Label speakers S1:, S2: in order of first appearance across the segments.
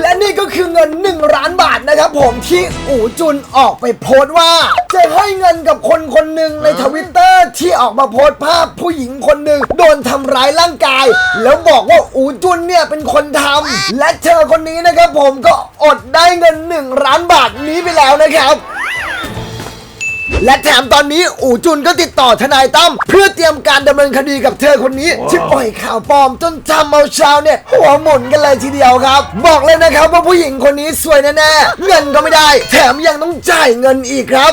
S1: และนี่ก็คือเงิน 1 ล้านบาทนะครับผมที่อู๋จุนออกไปโพสต์ว่า จะให้เงินกับคนคนหนึ่งในทวิตเตอร์ที่ออกมาโพสต์ภาพผู้หญิงคนหนึ่งโดนทำร้ายร่างกาย แล้วบอกว่าอู๋จุนเนี่ยเป็นคนทำและเธอคนนี้นะครับผมก็อดได้เงิน 1 ล้านบาทนี้ไปแล้วนะครับ และแถมตอนนี้อู๋จุนก็ติดต่อทนายตั้มเพื่อเตรียมการดำเนินคดีกับเธอคนนี้ ที่ปล่อยข่าวปลอมจนทำเอาชาวเนี่ยหัวหมุนกันเลยทีเดียวครับ บอกเลยนะครับว่าผู้หญิงคนนี้สวยแน่ๆเงินก็ไม่ได้ แถมยังต้องจ่ายเงินอีกครับ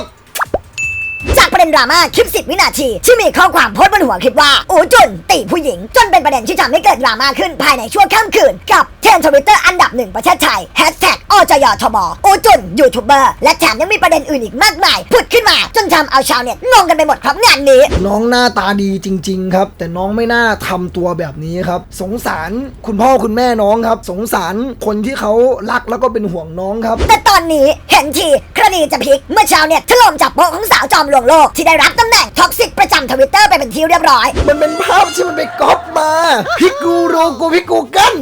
S2: จากประเด็นดราม่าคลิป 10 วินาที ที่มีข้อความโพสต์บนหัวคลิปว่า อูจุนตีผู้หญิง จนเป็นประเด็นที่ทำให้เกิดดราม่าขึ้นภายในช่วงค่ำคืน กับเทรนทวิตเตอร์อันดับหนึ่งประเทศไทยแฮชแท็กอจยทบอูจุนยูทูบเบอร์และแถมยังมีประเด็นอื่นอีกมากมายผุดขึ้นมา จนทำเอาชาวเน็ตงงกันไปหมดครับงานนี้
S1: น้องหน้าตาดีจริง ๆ ครับ แต่น้องไม่น่าทำตัวแบบนี้ครับ สงสารคุณพ่อคุณแม่น้องครับ สงสารคนที่เขารักแล้วก็เป็นห่วงน้องครับ
S2: แต่ตอนนี้เห็นทีคดีจะพลิกเมื่อชาวเน็ตถล่มจับโป๊ะของสาวจอมลวงโลกที่ได้รับตำแหน่งท็อกซิกประจำทวิตเตอร์ไปเป็นที่เรียบร้อย
S1: มันเป็นภาพที่มันไปก๊อปมาพี่กูรูกูพี่กูกัน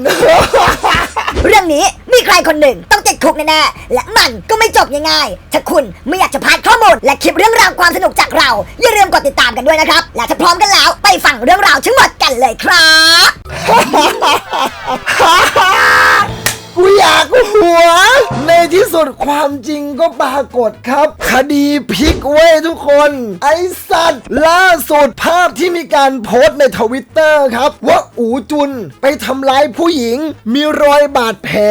S2: เรื่องนี้มีใครคนหนึ่งต้องติดคุกแน่ๆและมันก็ไม่จบง่ายๆถ้าคุณไม่อยากจะพลาดข้อมูล และคลิปเรื่องราวความสนุกจากเรา อย่าลืมกดติดตามกันด้วยนะครับ และถ้าพร้อมกันแล้วไปฟังเรื่องราวทั้งหมดกันเลยครับ
S1: ความจริงก็ปรากฏครับ คดีพลิกเว้ยทุกคน ไอสัตว์ ล่าสุดภาพที่มีการโพสต์ในทวิตเตอร์ครับ ว่าอูจุนไปทำร้ายผู้หญิง มีรอยบาดแผล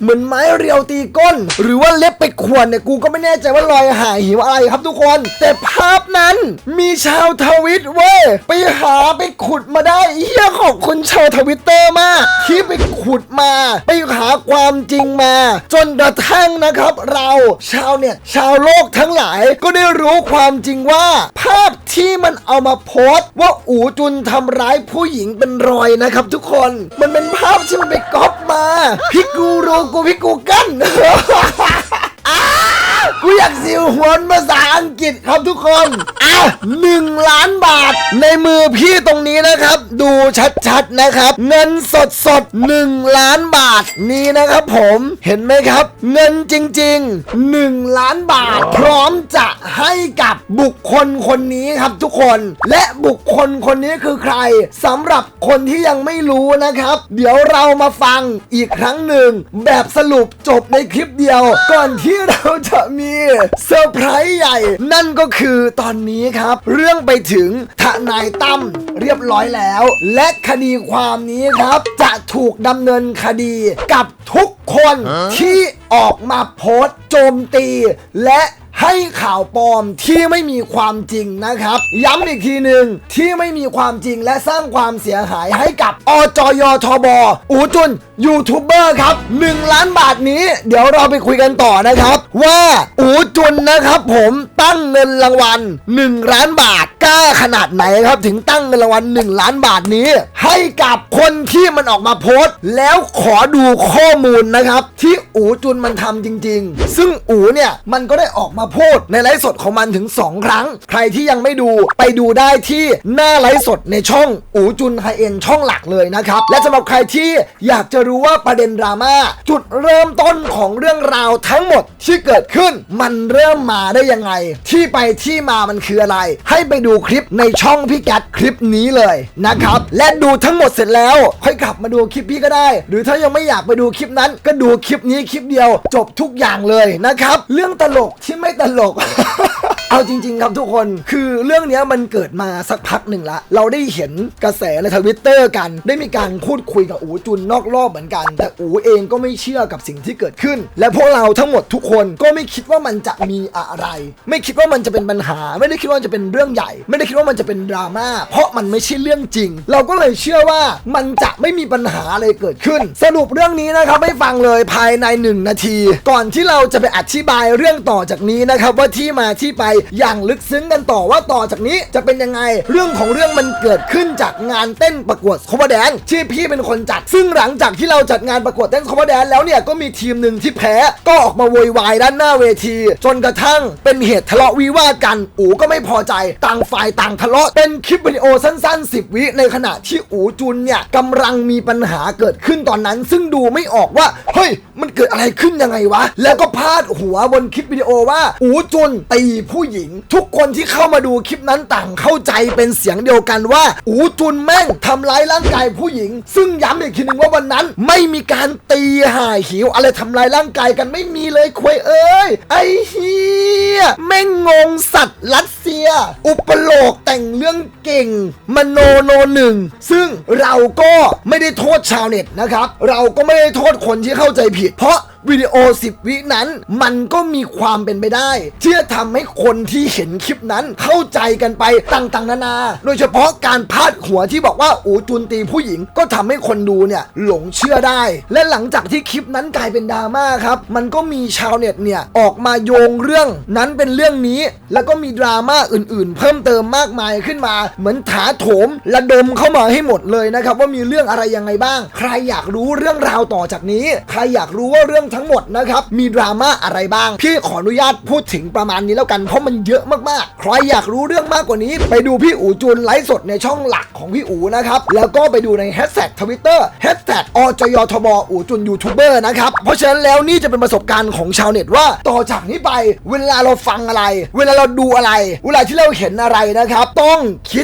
S1: เหมือนไม้เรียวตีก้น หรือว่าเล็บไปขวนเนี่ยกูก็ไม่แน่ใจว่ารอยหายหิวอะไรครับทุกคน แต่ภาพนั้นมีชาวทวิตเว้ยไปหาไปขุดมาได้เฮียขอบคุณชาวทวิตเตอร์มาก ที่ไปขุดมา ไปหาความจริงมา จนกระทั่งนะครับเรา ชาวเน็ตชาวโลกทั้งหลายก็ได้รู้ความจริงว่า ภาพที่มันเอามาโพสต์ว่าอู๋จุนทำร้ายผู้หญิงเป็นรอยนะครับทุกคนมันเป็นภาพที่มันไปก๊อปมาพิกูรูกูพิกูกัน กูอยากสิวหวนภาษาอังกฤษครับทุกคนอ้าวหนึ่งล้านบาท ในมือพี่ตรงนี้นะครับ ดูชัดๆนะครับ เงินสดสดๆหนึ่งล้านบาทนี้นะครับผมเห็นไหมครับ เงินจริงๆหนึ่งล้านบาท พร้อมจะให้กับบุคคลคนนี้ครับทุกคน และบุคคลคนนี้คือใครสำหรับคนที่ยังไม่รู้นะครับ เดี๋ยวเรามาฟังอีกครั้งหนึ่ง แบบสรุปจบในคลิปเดียว ก่อนที่เราจะมีเซอร์ไพรส์ใหญ่ นั่นก็คือตอนนี้ครับ เรื่องไปถึงทนายตั้มเรียบร้อยแล้ว และคดีความนี้ครับ จะถูกดำเนินคดีกับทุกคนที่ออกมาโพสต์โจมตี และ ให้ข่าวปลอมที่ไม่มีความจริงนะครับ ย้ำอีกทีหนึ่งที่ไม่มีความจริงและสร้างความเสียหายให้กับอจยทบอูจุนยูทูบเบอร์ครับ 1 ล้านบาทนี้ เดี๋ยวเราไปคุยกันต่อนะครับ ว่าอูจุนนะครับ ผมตั้งเงินรางวัล 1 ล้านบาทกล้าขนาดไหนครับ ถึงตั้งเงินรางวัล 1 ล้านบาทนี้ ให้กับคนที่มันออกมาโพสต์ แล้วขอดูข้อมูลนะครับ ที่อูจุนมันทำจริง ๆ ซึ่งอูเนี่ยมันก็ได้ออกมาพูดในไลฟ์สดของมันถึง 2 ครั้ง ใครที่ยังไม่ดูไปดูได้ที่หน้าไลฟ์สดในช่องอูจุนไฮเอ็นช่องหลักเลยนะครับ และสำหรับใครที่อยากจะรู้ว่าประเด็นดราม่าจุดเริ่มต้นของเรื่องราวทั้งหมดที่เกิดขึ้น มันเริ่มมาได้ยังไง ที่ไปที่มามันคืออะไร ให้ไปดูคลิปในช่องพี่แกทคลิปนี้เลยนะครับ และดูทั้งหมดเสร็จแล้ว ค่อยกลับมาดูคลิปพี่ก็ได้ หรือถ้ายังไม่อยากไปดูคลิปนั้น ก็ดูคลิปนี้คลิปเดียว จบทุกอย่างเลยนะครับ เรื่องตลกที่ไม่ตลก เอาจริง ๆ ครับทุกคนคือเรื่องเนี้ยมันเกิดมาสักพักหนึ่งละ เราได้เห็นกระแสในทวิตเตอร์กัน ได้มีการพูดคุยกับอูจุนนอกรอบเหมือนกัน แต่อูเองก็ไม่เชื่อกับสิ่งที่เกิดขึ้น และพวกเราทั้งหมดทุกคนก็ไม่คิดว่ามันจะมีอะไร ไม่คิดว่ามันจะเป็นปัญหา ไม่ได้คิดว่าจะเป็นเรื่องใหญ่ ไม่ได้คิดว่ามันจะเป็นดราม่าเพราะมันไม่ใช่เรื่องจริง เราก็เลยเชื่อว่ามันจะไม่มีปัญหาอะไรเกิดขึ้น สรุปเรื่องนี้นะครับให้ฟังเลยภายใน 1 นาที ก่อนที่เราจะไปอธิบายเรื่องต่อจากนี้นะครับว่าที่มาที่ไป อย่างลึกซึ้งกันต่อว่าต่อจากนี้จะเป็นยังไง เรื่องของเรื่องมันเกิดขึ้นจากงานเต้นประกวดคอมแดนที่พี่เป็นคนจัด ซึ่งหลังจากที่เราจัดงานประกวดเต้นคอมแดนแล้วเนี่ยก็มีทีมหนึ่งที่แพ้ก็ออกมาโวยวายด้านหน้าเวที จนกระทั่งเป็นเหตุทะเลาะวิวาทกันอูก็ไม่พอใจต่างฝ่ายต่างทะเลาะเป็นคลิปวิดีโอสั้นๆ 10 วิในขณะที่อูจุนเนี่ยกำลังมีปัญหาเกิดขึ้นตอนนั้น ซึ่งดูไม่ออกว่าเฮ้ยมันเกิดอะไรขึ้นยังไงวะ แล้วก็พาดหัวบนคลิปวิดีโอว่า อูจุนตีผู้หญิง ทุกคนที่เข้ามาดูคลิปนั้นต่างเข้าใจเป็นเสียงเดียวกันว่า อูจุนแม่งทำร้ายร่างกายผู้หญิง ซึ่งย้ำอีกทีหนึ่งว่าวันนั้น ไม่มีการตีห่ายหิว อะไรทำร้ายร่างกายกันไม่มีเลยควยเอ้ยไอ้เฮียแม่งงงสัตว์รัสเซีย อุปโลกแต่งเรื่อง เก่งมโนโนหนึ่ง ซึ่งเราก็ไม่ได้โทษชาวเน็ตนะครับ เราก็ไม่ได้โทษคนที่เข้าใจผิด เพราะวิดีโอ 10 วินั้น มันก็มีความเป็นไปได้ที่จะทำให้คนที่เห็นคลิปนั้นเข้าใจกันไปต่างๆ นานา โดยเฉพาะการพาดหัวที่บอกว่าอูจุนตีผู้หญิงก็ทำให้คนดูเนี่ยหลงเชื่อได้ และหลังจากที่คลิปนั้นกลายเป็นดราม่าครับ มันก็มีชาวเน็ตเนี่ยออกมาโยงเรื่องนั้นเป็นเรื่องนี้ แล้วก็มีดราม่าอื่นๆ เพิ่มเติมมากมายขึ้นมาเหมือนถาโถมระดมเข้ามาให้หมดเลยนะครับว่ามีเรื่องอะไรยังไงบ้าง ใครอยากรู้เรื่องราวต่อจากนี้ ใครอยากรู้ว่าเรื่องทั้งหมดนะครับมีดราม่าอะไรบ้าง พี่ขออนุญาตพูดถึงประมาณนี้แล้วกันเพราะมันเยอะมากๆ ใครอยากรู้เรื่องมากกว่านี้ ไปดูพี่อูจูนไลฟ์สดในช่องหลักของพี่อูนะครับแล้วก็ไปดูในแฮชแท็กทวิตเตอร์แฮชแท็กอจยทบอูจุนยูทูบเบอร์นะครับเพราะฉะนั้นแล้วนี่จะเป็นประสบการณ์ของชาวเน็ตว่าต่อจากนี้ไป เวลาเราฟังอะไร เวลาเราดูอะไร เวลาที่เราเห็นอะไรนะครับ ต้องคิด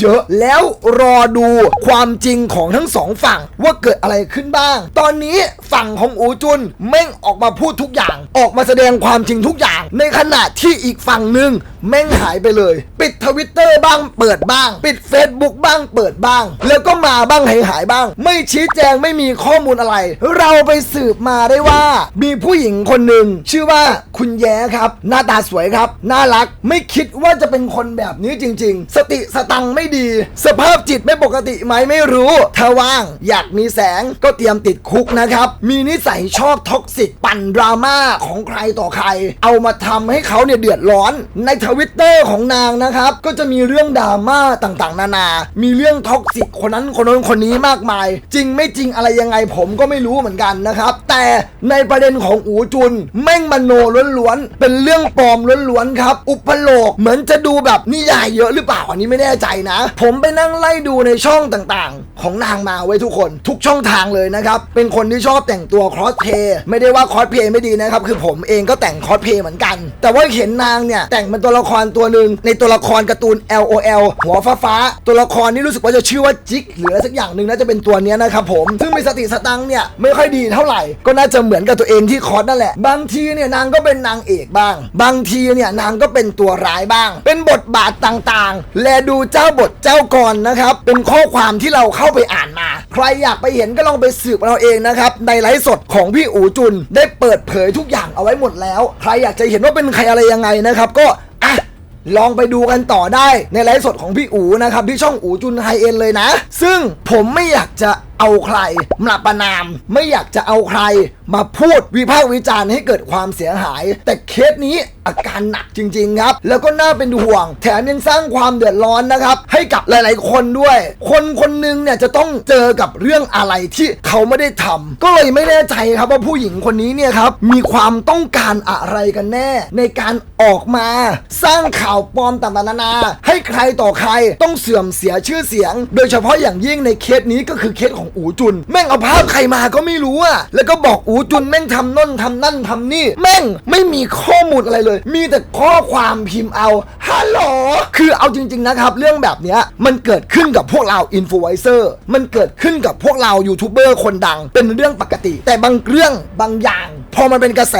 S1: เยอะๆ แล้วรอดูความจริงของทั้งสองฝั่งว่าเกิดอะไรขึ้นบ้าง ตอนนี้ฝั่งของอูจุนแม่งออกมาพูดทุกอย่าง ออกมาแสดงความจริงทุกอย่าง ในขณะที่อีกฝั่งหนึ่งแม่งหายไปเลย ปิดทวิตเตอร์บ้างเปิดบ้าง ปิด Facebook บ้างเปิดบ้าง แล้วก็มาบ้างหายหายบ้าง ไม่ชี้แจงไม่มีข้อมูลอะไร เราไปสืบมาได้ว่า มีผู้หญิงคนหนึ่งชื่อว่าคุณแย้ครับ หน้าตาสวยครับ น่ารักไม่คิดว่าจะเป็นคนแบบนี้จริง ๆ สติสตังไม่ดี สภาพจิตไม่ปกติไหมไม่รู้ ถ้าว่างอยากมีแสงก็เตรียมติดคุกนะครับ มีนิสัยชอบท็อกซิกปั่นดราม่าของใครต่อใคร เอามาทำให้เขาเนี่ยเดือดร้อน ในทวิตเตอร์ของนางนะครับ ก็จะมีเรื่องดราม่าต่างๆ นานา มีเรื่องท็อกซิกคนนั้นคนนั้นคนนี้มากมาย จริงไม่จริงอะไรยังไงผมก็ไม่รู้เหมือนกันนะครับ แต่ในประเด็นของอูจุน แม่งมโนล้วนๆเป็นเรื่องปลอมล้วนๆครับ อุปโลกเหมือนจะดูแบบนิยายเยอะหรือเปล่าอันนี้ไม่แน่่ใจนะ ผมไปนั่งไล่ดูในช่องต่างๆ ของนางมาไว้ทุกคน ทุกช่องทางเลยนะครับ เป็นคนที่ชอบแต่งตัวคอสเพย์ไม่ได้ว่าคอสเพย์ไม่ดีนะครับ คือผมเองก็แต่งคอสเพย์เหมือนกัน แต่ว่าเห็นนางเนี่ย แต่งเป็นตัวละครตัวหนึ่งในตัวละครการ์ตูน LOL หัวฟ้าฟ้า ตัวละครนี่รู้สึกว่าจะชื่อว่าจิกหรืออะไรสักอย่างหนึ่งน่าจะเป็นตัวนี้นะครับผมซึ่งมีสติสตังเนี่ยไม่ค่อยดีเท่าไหร่ก็น่าจะเหมือนกับตัวเองที่คอสนั่นแหละบางทีเนี่ยนางก็เป็นนางเอกบ้าง บางทีเนี่ยนางก็เป็นตัวร้ายบ้าง เป็นบทบาทต่างๆ และดูเจ้าบทเจ้ากรนะครับ เป็นข้อความที่เราเข้าไปอ่านมา ใครอยากไปเห็นก็ลองไปสืบเราเองนะครับ ในไลฟ์สดของพี่อูจุน ได้เปิดเผยทุกอย่างเอาไว้หมดแล้ว ใครอยากจะเห็นว่าเป็นใครอะไรยังไงนะครับ ก็อะลองไปดูกันต่อได้ในไลฟ์สดของพี่อูนะครับที่ช่องอูจุนไฮเอ็นเลยนะ ซึ่งผมไม่อยากจะเอาใครมาประนาม ไม่อยากจะเอาใคร มาพูดวิพากษ์วิจารณ์ให้เกิดความเสียหาย แต่เคสนี้อาการหนักจริง ๆ ครับ แล้วก็น่าเป็นห่วง แถมยังสร้างความเดือดร้อนนะครับ ให้กับหลาย ๆ คนด้วย คนคนหนึงเนี่ยจะต้องเจอกับเรื่องอะไรที่เขาไม่ได้ทำก็เลยไม่แน่ใจครับว่าผู้หญิงคนนี้เนี่ยครับมีความต้องการอะไรกันแน่ ในการออกมา สร้างข่าวปลอมต่างๆนานา ให้ใครต่อใครต้องเสื่อมเสียชื่อเสียง โดยเฉพาะอย่างยิ่งในเคสนี้ก็คือเคสของอูจุน แม่งเอาภาพใครมาก็ไม่รู้อะแล้วก็บอกอูจุนแม่งทำน่นทำนั่นทำนี่ แม่งไม่มีข้อมูลอะไรเลย มีแต่ข้อความพิมพ์เอาฮัลโหลคือเอาจริง ๆนะครับ เรื่องแบบเนี้ยมันเกิดขึ้นกับพวกเราอินฟลูเอนเซอร์มันเกิดขึ้นกับพวกเรายูทูบเบอร์คนดัง เป็นเรื่องปกติ แต่บางเรื่องบางอย่าง พอมันเป็นกระแส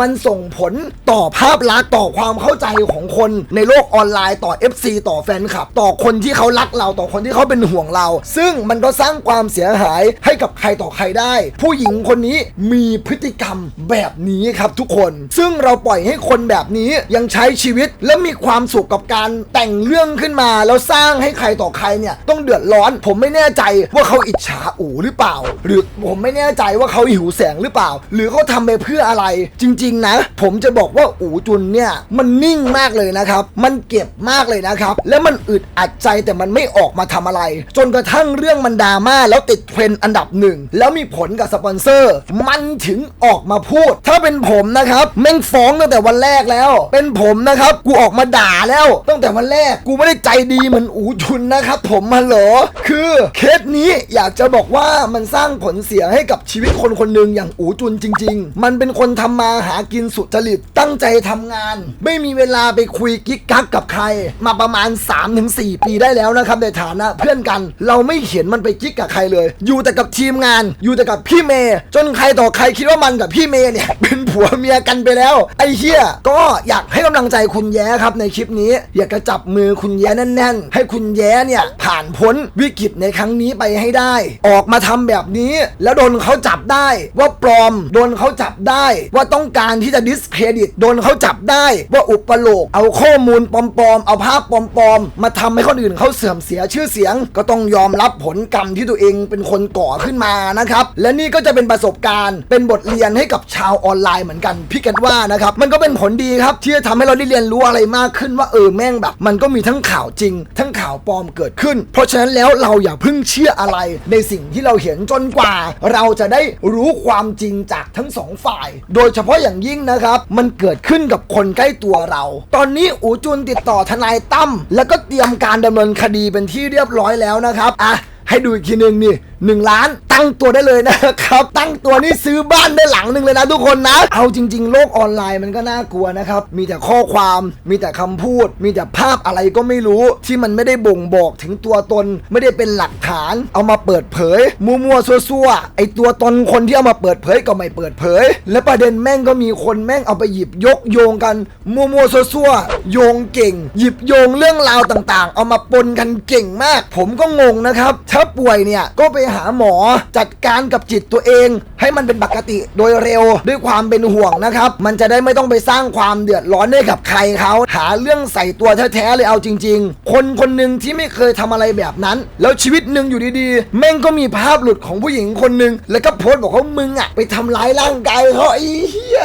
S1: มันส่งผลต่อภาพลักษณ์ต่อความเข้าใจของคนในโลกออนไลน์ต่อ FC ต่อแฟนคลับ ต่อคนที่เขารักเราต่อคนที่เขาเป็นห่วงเรา ซึ่งมันก็สร้างความเสียหายให้กับใครต่อใครได้ ผู้หญิงคนนี้มีพฤติกรรมแบบนี้ครับทุกคน ซึ่งเราปล่อยให้คนแบบนี้ยังใช้ชีวิตและมีความสุขกับการแต่งเรื่องขึ้นมา แล้วสร้างให้ใครต่อใครเนี่ยต้องเดือดร้อน ผมไม่แน่ใจว่าเขาอิจฉาอูหรือเปล่า หรือผมไม่แน่ใจว่าเขาหิวแสงหรือเปล่า หรือเขาทำเพื่ออะไร จริง ๆ นะ ผมจะบอกว่าอูจุนเนี่ย มันนิ่งมากเลยนะครับ มันเก็บมากเลยนะครับ และมันอึดอัดใจแต่มันไม่ออกมาทำอะไร จนกระทั่งเรื่องมันดราม่าแล้วติดเทรนด์อันดับหนึ่งแล้วมีผลกับสปอนเซอร์ มันถึงออกมาพูด ถ้าเป็นผมนะครับแม่งฟ้องตั้งแต่วันแรกแล้ว เป็นผมนะครับกูออกมาด่าแล้วตั้งแต่วันแรกกูไม่ได้ใจดีเหมือนอูจุนนะครับ ผมมาเหรอคือเคสนี้อยากจะบอกว่ามันสร้างผลเสียให้กับชีวิตคนคนหนึ่งอย่างอูจุนจริง ๆมันเป็นคนทำมาหากินสุจริต ตั้งใจทำงาน ไม่มีเวลาไปคุยกิ๊กกักกับใคร มาประมาณ 3-4 ปีได้แล้วนะครับในฐานะ เพื่อนกันเราไม่เห็นมันไปกิ๊กกับใครเลย อยู่แต่กับทีมงาน อยู่แต่กับพี่เมย์จนใครต่อใครคิดว่ามันกับพี่เมย์เนี่ย เป็นผัวเมียกันไปแล้ว ไอ้เหี้ยก็อยากให้กำลังใจคุณแย้ครับในคลิปนี้ อยากจะจับมือคุณแย้แน่น ๆ ให้คุณแย้เนี่ยผ่านพ้นวิกฤตในครั้งนี้ไปให้ได้ ออกมาทำแบบนี้ แล้วโดนเขาจับได้ว่า ปลอม โดนเขาจับได้ ว่าต้องการที่จะดิสเครดิต โดนเขาจับได้ว่าอุปโลก เอาข้อมูลปลอมๆ เอาภาพปลอมๆ มาทำให้คนอื่นเขาเสื่อมเสียชื่อเสียง ก็ต้องยอมรับผลกรรมที่ตัวเองเป็นคนก่อขึ้นมานะครับ และนี่ก็จะเป็นประสบการณ์ เป็นบทเรียนให้กับชาวออนไลน์เหมือนกันพี่กันว่านะครับมันก็เป็นผลดีครับที่จะทำให้เราได้เรียนรู้อะไรมากขึ้นว่าเออแม่งแบบ มันก็มีทั้งข่าวจริง ทั้ง ข่าวปลอมเกิดขึ้น เพราะฉะนั้นแล้วเราอย่าเพิ่งเชื่ออะไรในสิ่งที่เราเห็นจนกว่า เราจะได้รู้ความจริงจากทั้งสองฝ่าย โดยเฉพาะอย่างยิ่งนะครับ มันเกิดขึ้นกับคนใกล้ตัวเรา ตอนนี้อูจุนติดต่อทนายตั้มแล้วก็เตรียมการดำเนินคดีเป็นที่เรียบร้อยแล้วนะครับอะ ให้ดูอีกทีหนึ่งนี่หนึ่งล้านตั้งตัวได้เลยนะครับ ตั้งตัวนี่ซื้อบ้านได้หลังหนึ่งเลยนะทุกคนนะ เอาจริง ๆ โลกออนไลน์มันก็น่ากลัวนะครับ มีแต่ข้อความ มีแต่คำพูด มีแต่ภาพอะไรก็ไม่รู้ที่มันไม่ได้บ่งบอกถึงตัวตน ไม่ได้เป็นหลักฐาน เอามาเปิดเผย มัวๆซั่วๆไอตัวตนคนที่เอามาเปิดเผยก็ไม่เปิดเผย และประเด็นแม่งก็มีคนแม่งเอาไปหยิบยกโยงกัน มัวๆซั่วๆโยงเก่ง หยิบโยงเรื่องราวต่าง ๆ เอามาปนกันเก่งมาก ผมก็งงนะครับถ้าป่วยเนี่ยก็ไปหาหมอจัดการกับจิตตัวเอง ให้มันเป็นปกติโดยเร็วด้วยความเป็นห่วงนะครับ มันจะได้ไม่ต้องไปสร้างความเดือดร้อนให้กับใครเขาหาเรื่องใส่ตัวแท้ๆเลยเอาจริง ๆ คนคนหนึ่งที่ไม่เคยทำอะไรแบบนั้น แล้วชีวิตหนึ่งอยู่ดีๆ แม่งก็มีภาพหลุดของผู้หญิงคนหนึ่งแล้วก็โพสต์บอกว่ามึงอะไปทำร้ายร่างกายเขาไอ้เหี้ย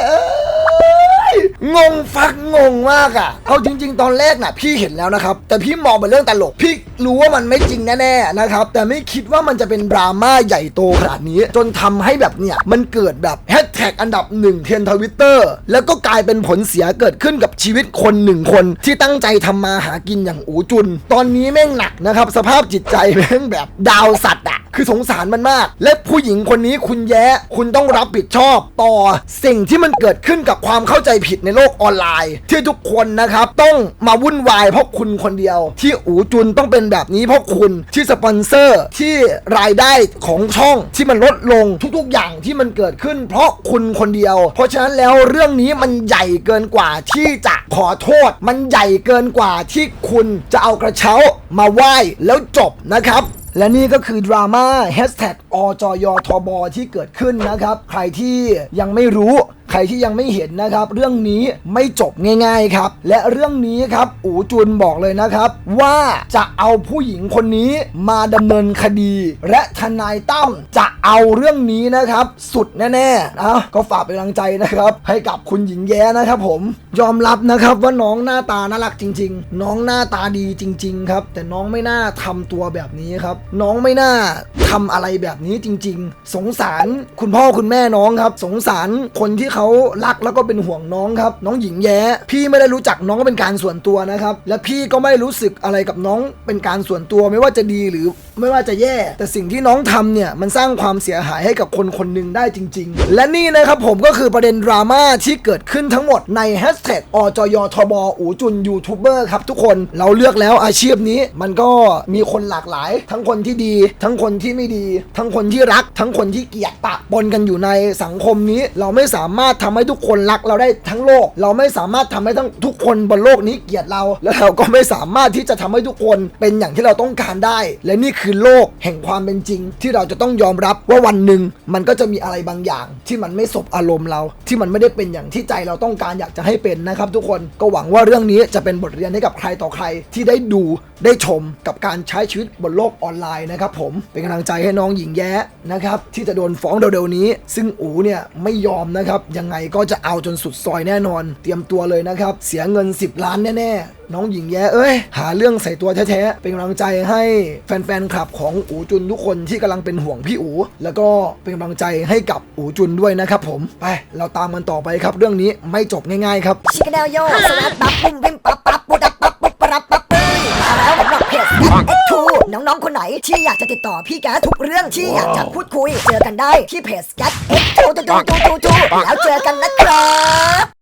S1: งงฟักงงมากอะ่ะ เอาจริง ๆ ตอนแรกน่ะ พี่เห็นแล้วนะครับ แต่พี่มองเป็นเรื่องตลก พี่รู้ว่ามันไม่จริงแน่ๆนะครับ แต่ไม่คิดว่ามันจะเป็นดราม่าใหญ่โตขนาดนี้ จนทำให้แบบเนี่ยมันเกิดแบบแฮชแท็กอันดับหนึ่งเทนทวิตเตอร์แล้วก็กลายเป็นผลเสียเกิดขึ้นกับชีวิตคนหนึ่งคน ที่ตั้งใจทำมาหากินอย่างอูจุน ตอนนี้แม่งหนักนะครับ สภาพจิตใจแม่งแบบดาวสัตว์อะ คือสงสารมันมาก และผู้หญิงคนนี้คุณแย้คุณต้องรับผิดชอบ ต่อสิ่งที่มันเกิดขึ้นกับความเข้าใจผิดในโลกออนไลน์ ที่ทุกคนนะครับต้องมาวุ่นวายเพราะคุณคนเดียว ที่อูจุนต้องเป็นแบบนี้เพราะคุณที่สปอนเซอร์ที่รายได้ของช่องที่มันลดลงทุกๆ อย่างที่มันเกิดขึ้น เพราะคุณคนเดียว เพราะฉะนั้นแล้วเรื่องนี้มันใหญ่เกินกว่าที่จะขอโทษ มันใหญ่เกินกว่าที่คุณจะเอากระเช้ามาไหว้แล้วจบนะครับ และนี่ก็คือดราม่าแฮชแท็กอจยทบที่เกิดขึ้นนะครับ ใครที่ยังไม่รู้ ใครที่ยังไม่เห็นนะครับ เรื่องนี้ไม่จบง่ายๆครับ และเรื่องนี้ครับอูจุนบอกเลยนะครับ ว่าจะเอาผู้หญิงคนนี้มาดำเนินคดี และทนายตั้มจะเอาเรื่องนี้นะครับ สุดแน่ๆนะก็ฝากเป็นกำลังใจนะครับ ให้กับคุณหญิงแย้นะครับผมยอมรับนะครับว่าน้องหน้าตาน่ารักจริง ๆ น้องหน้าตาดีจริง ๆ ครับ แต่น้องไม่น่าทำตัวแบบนี้ครับ น้องไม่น่าทำอะไรแบบนี้จริง ๆ สงสารคุณพ่อคุณแม่น้องครับ สงสารคนที่เขารักแล้วก็เป็นห่วงน้องครับ น้องหญิงแย้ พี่ไม่ได้รู้จักน้องเป็นการส่วนตัวนะครับ และพี่ก็ไม่รู้สึกอะไรกับน้องเป็นการส่วนตัวไม่ว่าจะดีหรือไม่ว่าจะแย่ แต่สิ่งที่น้องทำเนี่ยมันสร้างความเสียหายให้กับคนคนหนึ่งได้จริง ๆ และนี่นะครับผมก็คือประเด็นดราม่าที่เกิดขึ้นทั้งหมดในแฮชแท็กอจยทบอูจุนยูทูบเบอร์ครับทุกคนเราเลือกแล้วอาชีพนี้มันก็มีคนหลากหลาย ทั้งคนที่ดี ทั้งคนที่ไม่ดี ทั้งคนที่รัก ทั้งคนที่เกลียดปะปนกันอยู่ในสังคมนี้เราไม่สามารถทำให้ทุกคนรักเราได้ทั้งโลก เราไม่สามารถทำให้ทั้งทุกคนบนโลกนี้เกลียดเรา แล้วเราก็ไม่สามารถที่จะทำให้ทุกคนเป็นอย่างที่เราต้องการได้ และนี่คือโลกแห่งความเป็นจริง ที่เราจะต้องยอมรับว่าวันหนึ่งมันก็จะมีอะไรบางอย่าง ที่มันไม่สบอารมณ์เรา ที่มันไม่ได้เป็นอย่างที่ใจเราต้องการอยากจะให้เป็นนะครับ ทุกคนก็หวังว่าเรื่องนี้จะเป็นบทเรียนให้กับใครต่อใครที่ได้ดู ได้ชมกับการใช้ชีวิตบนโลกออนไลน์นะครับผมเป็นกำลังใจให้น้องหญิงแย้นะครับที่จะโดนฟ้องเร็วๆนี้ ซึ่งอูเนี่ยไม่ยอมนะครับยังไงก็จะเอาจนสุดซอยแน่นอน เตรียมตัวเลยนะครับเสียเงิน 10 ล้านแน่ๆน้องหญิงแย้เอ้ยหาเรื่องใส่ตัวแท้ๆเป็นกำลังใจให้แฟนๆคลับของอูจุนทุกคนที่กำลังเป็นห่วงพี่อูแล้วก็เป็นกำลังใจให้กับอูจุนด้วยนะครับผมไปเราตามมันต่อไปครับเรื่องนี้ไม่จบง่ายๆครับ
S2: ชิคกี้พายโยสวัสดีปั๊บปุ้มพิมปั๊บปั๊บปุ๊ดั เพจ S2 น้องๆ คนไหนที่อยากจะติดต่อพี่แก๊สทุกเรื่องที่อยากจะพูดคุย เจอกันได้ที่เพจ Get X2 จูทูทูทูทูแล้วเจอกันนะครับ